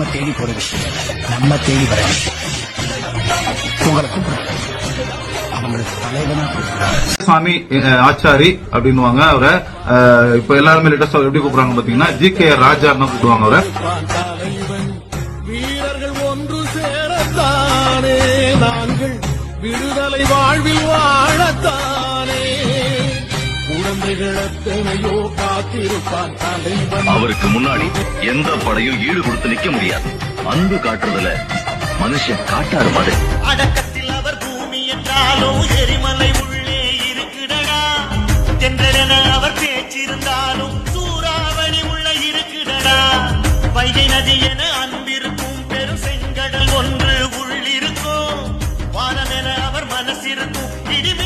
நாம தேடி போற விஷயம். நம்ம தேடி வர விஷயம். உங்களை கூப்பிடுறேன். அவங்களுக்கு தலைவனா சாமி ஆச்சாரி அப்படின்னுவாங்க அவரை. இப்ப எல்லாருமே லேட்டஸ்டா எப்படி கூப்பிடுறாங்க பாத்தீங்கன்னா ஜி கே ராஜான்னு கூப்பிடுவாங்க அவரை. வீரர்கள் ஒன்று சேரத்தானே. நாங்கள் விடுதலை வாழ்வில் அவருக்கு முன்னாடி எந்த படையும் ஈடு கொடுத்து நிக்க முடியாது. அன்பு காட்டுறதுல மனுஷன் காட்டாரு மாதிரி. அடக்கத்தில் அவர் பூமி என்றாலும் எரிமலை உள்ளே இருக்குடடா. என்றென அவர் பேச்சிருந்தாலும் சூறாவளி உள்ள இருக்குடடா. வைகை நதி என அன்பிருக்கும் பெரும் செங்கடல் ஒன்று உள்ளிருக்கும். வானம் என அவர் மனசிருக்கும். இடிம